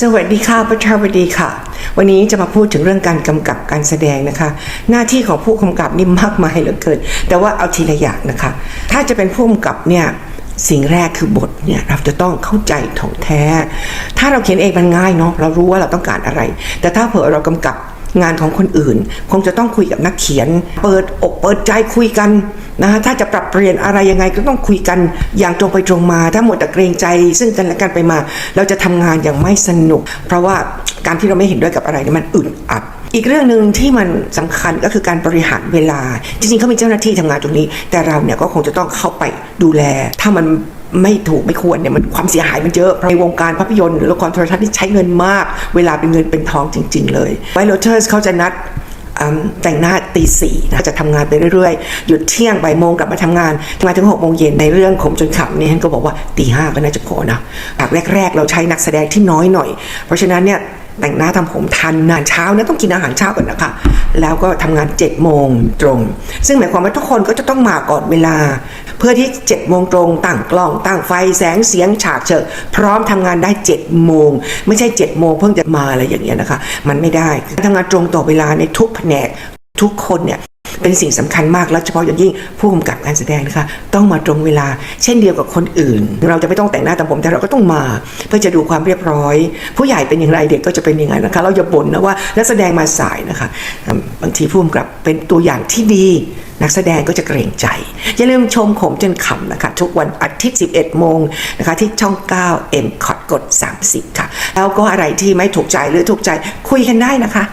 สวัสดีค่ะประชาวดีค่ะ วันนี้จะมาพูดถึงเรื่องการกำกับการแสดงนะคะ หน้าที่ของผู้กำกับนี่มากมายเหลือเกิน แต่ว่าเอาทีละอย่างนะคะ ถ้าจะเป็นผู้กำกับเนี่ยสิ่งแรกคือบทเนี่ยเราจะต้องเข้าใจถ่องแท้ ถ้าเราเขียนเองมันง่ายเนาะเรารู้ว่าเราต้องการอะไร แต่ถ้าเผื่อเรากำกับงานของคนอื่น คงจะต้องคุยกับนักเขียน เปิดอกเปิดใจคุยกัน นะถ้าจะปรับเปลี่ยนอะไรยังไงก็ต้องคุยกันอย่างตรงไปตรงมา ถ้าหมดแต่เกรงใจ ซึ่งกันและกันไปมา เราจะทำงานอย่างไม่สนุก เพราะว่าการที่เราไม่เห็นด้วยกับอะไรเนี่ยมันอึดอัดอีกเรื่องหนึ่งที่มันสำคัญก็คือการบริหารเวลา จริงๆเขามีเจ้าหน้าที่ทำงานตรงนี้ แต่เราเนี่ยก็คงจะต้องเข้าไปดูแล ถ้ามันไม่ถูกไม่ควรเนี่ยมันความเสียหายมันเยอะในวงการภาพยนตร์ละครโทรทัศน์ที่ใช้เงินมาก เวลาเป็นเงินเป็นทองจริง ๆ เลยไวโรเทอร์สเขาจะนัด แต่งหน้าตีสี่นะจะทำงานไปเรื่อยๆ หยุดเที่ยงบ่ายโมงกลับมาทำงานทำงานถึงหกโมงเย็นในเรื่องขมจนขำนี่ท่านก็บอกว่าตีห้าก็น่าจะพอนะฉากแรก ๆ เราใช้นักแสดงที่น้อยหน่อย เพราะฉะนั้นเนี่ยแต่งหน้าทำผมทันนานเช้านะต้องกินอาหารเช้าก่อนนะคะ แล้วก็ทำงาน7จ็ดโมงตรง ซึ่งหมายความว่าทุกคนก็จะต้องมาก่อนเวลา เพื่อที่7จ็ดโมงตรงตั้งกล้องตั้งไฟแสงเสียงฉากเชิงพร้อมทำงานได้7จ็ดโมงไม่ใช่7จ็ดโมงเพิ่งจะมาอะไรอย่างเงี้ยนะคะ มันไม่ได้ทำงานตรงต่อเวลาในทุกแผนกทุกคนเนี่ย เป็นสิ่งสำคัญมากและเฉพาะอย่างยิ่งผู้กำกับการแสดงนะคะต้องมาตรงเวลา เช่นเดียวกับคนอื่น เราจะไม่ต้องแต่งหน้าตามผมแต่เราก็ต้องมา เพื่อจะดูความเรียบร้อย ผู้ใหญ่เป็นอย่างไรเด็กก็จะเป็นอย่างไรนะคะ เราอย่าบ่นนะว่านักแสดงมาสายนะคะบางทีผู้กำกับเป็นตัวอย่างที่ดีนักแสดงก็จะเกรงใจ อย่าลืมชมขมจนขำนะคะ ทุกวันอาทิตย์ 11 โมงนะคะ ที่ช่อง 9 M คอดกด 30 ค่ะ แล้วก็อะไรที่ไม่ถูกใจหรือถูกใจคุยกันได้นะคะ